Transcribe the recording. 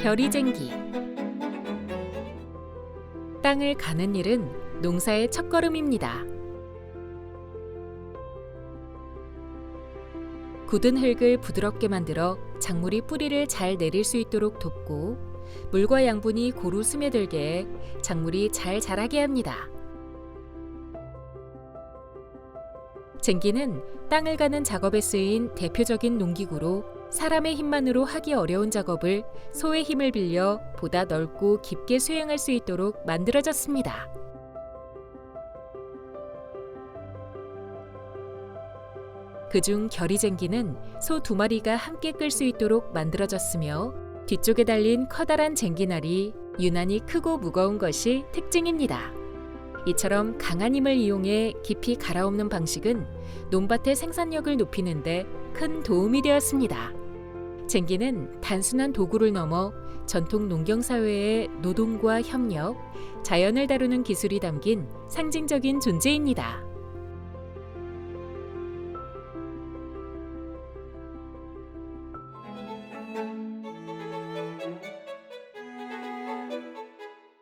결의쟁기 땅을 가는 일은 농사의 첫걸음입니다. 굳은 흙을 부드럽게 만들어 작물이 뿌리를 잘 내릴 수 있도록 돕고 물과 양분이 고루 스며들게 해 작물이 잘 자라게 합니다. 쟁기는 땅을 가는 작업에 쓰인 대표적인 농기구로 사람의 힘만으로 하기 어려운 작업을 소의 힘을 빌려 보다 넓고 깊게 수행할 수 있도록 만들어졌습니다. 그중 결의쟁기는 소 두 마리가 함께 끌 수 있도록 만들어졌으며 뒤쪽에 달린 커다란 쟁기날이 유난히 크고 무거운 것이 특징입니다. 이처럼 강한 힘을 이용해 깊이 갈아엎는 방식은 논밭의 생산력을 높이는데 큰 도움이 되었습니다. 쟁기는 단순한 도구를 넘어 전통 농경 사회의 노동과 협력, 자연을 다루는 기술이 담긴 상징적인 존재입니다.